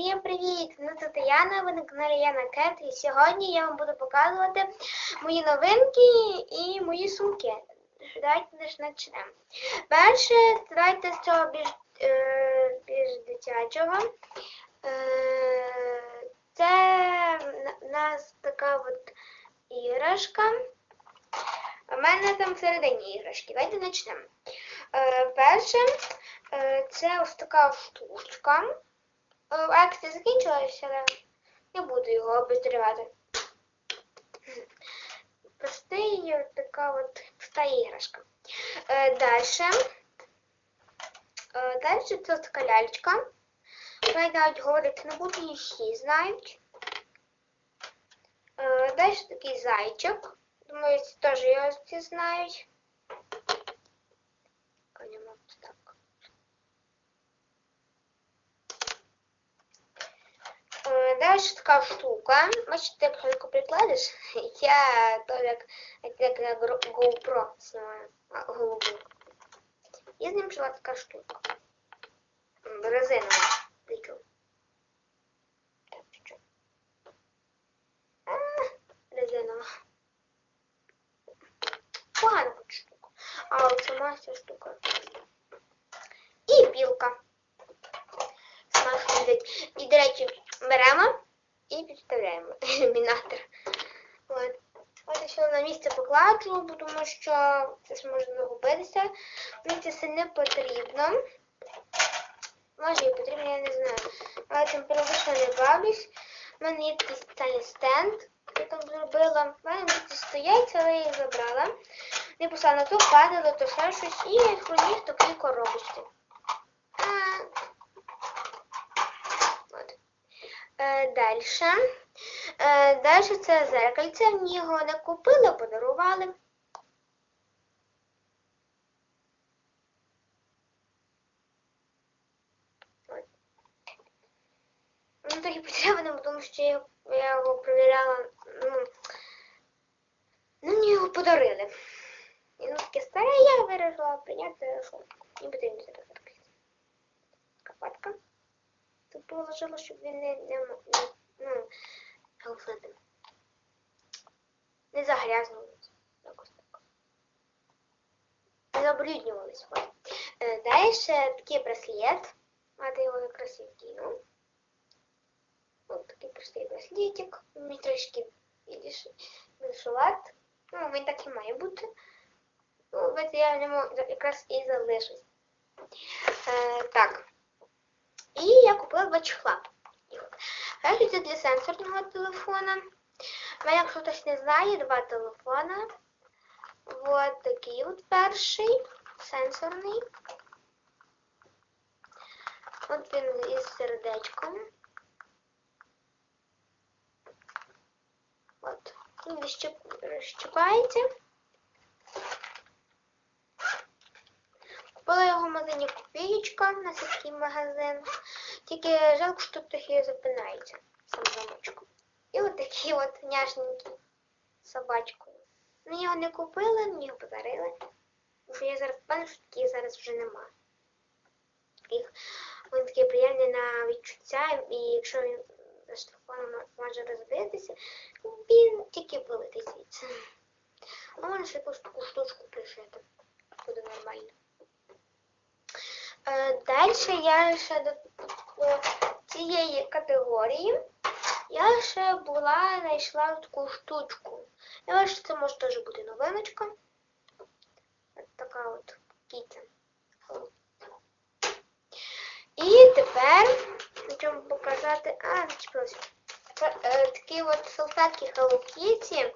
Всім привіт! Мене звати Яна, ви на каналі Яна Кет, і сьогодні я вам буду показувати мої новинки і мої сумки. Давайте почнемо. Перше, давайте з цього більш, е, більш дитячого. Е, це в нас така от іграшка. У мене там всередині іграшки. Давайте почнемо. Е, перше, е, це ось така штучка. Е, Акція закінчилася, але не буду його обозрівати. Простий така от пуста іграшка. Е, далі. Е, далі це така лялька. Я навіть говорити не буду, її всі знають. Е, далі такий зайчик. Думаю, теж його всі знають. Е, Далі така штука. Бачите, як легко прикладеш. Я то як, як на гро- GoPro знімаю а, голубу. І з ним жила така штука. М, Резинова. Прикол. Так, що? А, резинова. Погана хоч штука. А от сама ця штука. І білка. Сама що лежить. І, до речі, беремо і підставляємо ілюмінатор. От. От я на місце покладу, тому що це ж може загубитися. Мені це все не потрібно. Може і потрібно, я не знаю. Але цим періодично не бавлюсь. У мене є такий спеціальний стенд. Я там зробила. У мене діти стоять, але я їх забрала. Не писала на то падало, то ще щось. І я храню їх в такій коробочці. А, От. Е, далі. Е, далі це зеркальце. Мені його не купили, подарували. Ну, і потрібно, тому що я, його- перевіряла. Ну, ну, мені його подарили. І ну таке старе, я вирішила прийняти, що не потрібно зараз зеркальце. Капатка. Положила, щоб він не, не, не ну, не загрязнювався. Якось так. Не забруднювались. Е, Далі такий браслет. Ти його якраз і вдіну. Ось такий простий браслетик. Мені трошки більшуват. Ну, він так і має бути. Ну, я в ньому якраз і залишусь. Е, так. І я купила два чехла. Це для сенсорного телефона. У мене, якщо хтось не знає, два телефона. Вот такий от перший, сенсорний. От він із сердечком. От. Він розщипається. Купила його магазині Копієчка, на такий магазин. Тільки жалко, що тут трохи запинається сам замочку. І от такий от няшненький з собачкою. Мені його не купили, мені його подарили. Тому я зараз впевнена, що таких зараз вже нема. Таких, він такий приємний на відчуття, і якщо він з телефоном може розбитися, він тільки вилетить звідси. А можна ще якусь таку штучку пришити. Буде нормально. Е, Далі я ще до цієї категорії я ще була, знайшла таку штучку. Я вважаю, що це може теж бути новиночка. От така от кітя. І тепер хочу вам показати. А, зачепилася. Та- е, Такі от салфетки Hello Kitty.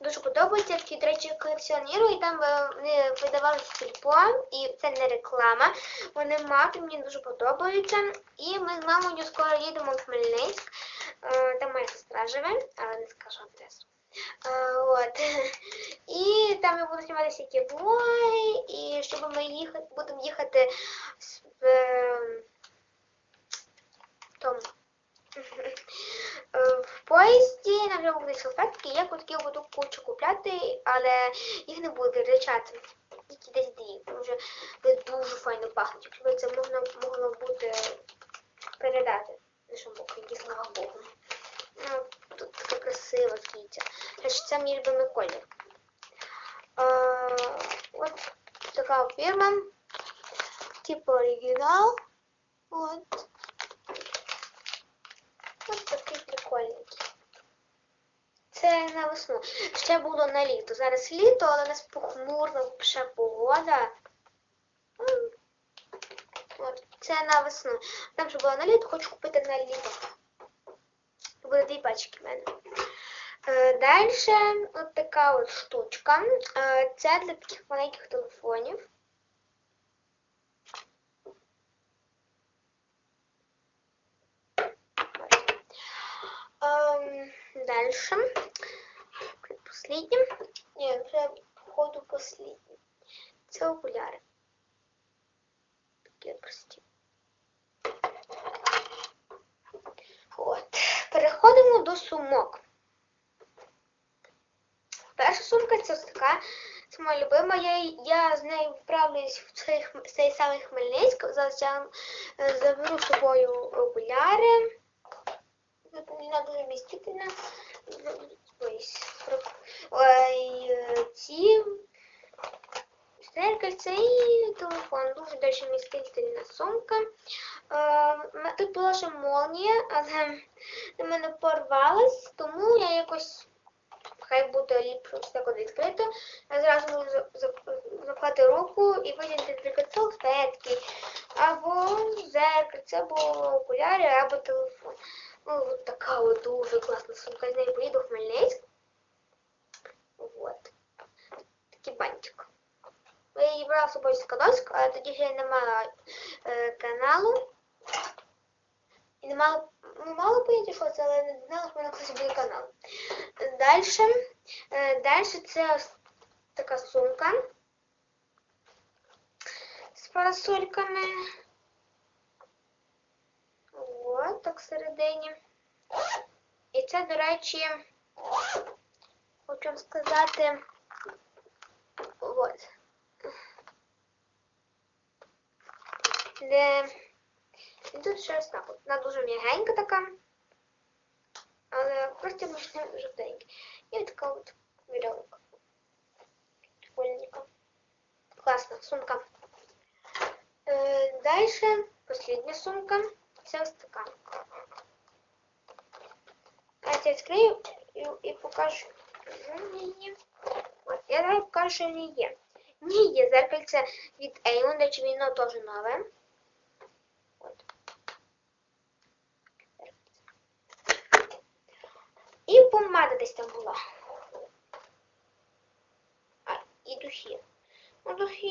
Дуже подобається. Я такі, до речі, колекціоную, і там е, вони видавали сільпо, і це не реклама. Вони мати мені дуже подобаються. І ми з мамою скоро їдемо в Хмельницьк. Е, Там моя сестра живе, але не скажу адресу. Е, От. І там я буду знімати всякі влоги, і щоб ми їхати, будемо їхати в е, тому. Е, В поїзді нам вже будуть салфетки, я такі буду кучу купляти, але їх не буду витрачати. Тільки десь дві, тому що дуже файно пахнуть. Якщо це могло, могло бути перед взяти. На шампуньки, слава Богу. Ну, тут така красива кітя. Це мій любимий колір. От така фірма. Типу оригінал. От. Ось такий прикольненький. Це на весну. Ще було на літо. Зараз літо, але у нас похмурна ще погода. Це на весну. Там що було на літо, хочу купити на літо. Буде дві пачки в мене. Е, Далі от така от штучка. Е, Це для таких маленьких телефонів. Ем, Дальше. Последнім. Ні, вже походу последнім. Це окуляри. Такі прості. От. Переходимо до сумок. Перша сумка це така. Це моя любима. Я, я з нею вправлюсь в цей, в цей самий Хмельницьк. Зараз я е, заберу з собою окуляри. Вона дуже вмістительна. Ось, про- Ой, е, ці зеркальце і телефон. Дуже дуже вмістительна сумка. Е, Тут була ще молнія, але на мене порвалась, тому я якось хай буде ліпше так відкрито. Я зразу можу за- за- заклати руку і витягнути, наприклад, салфетки, або зеркальце, або окуляри, або телефон. Ну, от така от дуже класна сумка. З нею поїду в Хмельницьк. Вот. Такий бантик. Я її брала з собою Кадоськ, але тоді ще не мала е, каналу. І не мала, ну, мала поняття, що це, але не знала, що в мене колись буде канал. Далі, е, далі це така сумка з парасольками. От, так всередині. І це, до речі, хочу сказати, от. Де... І тут ще ось так. от. Вона дуже м'ягенька така. Але просто можна жовтенька. І така от вірьовка. Прикольненька. Класна сумка. Е, далі, последня сумка. Це ось така. А я відкрию і, і покажу. Ні-ні. От, я давай покажу, що в є. В є зеркальце від Avon, до речі, воно теж нове. От. І помада десь там була. А, і духи. Ну, духи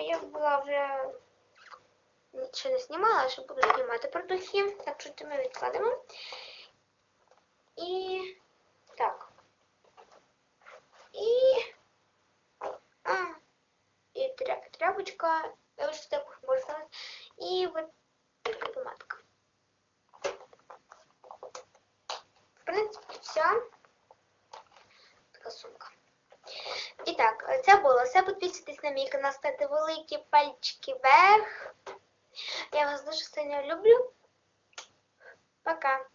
я була вже ще не знімала, ще буду знімати про духи. Так що це ми відкладемо. І так. І. А, і тря- тряпочка. Я ось так можна. І от помадка. В принципі, все. Така сумка. І так, це було все. Підписуйтесь на мій канал, ставте великі пальчики вверх. Я вас дуже сильно люблю. Пока.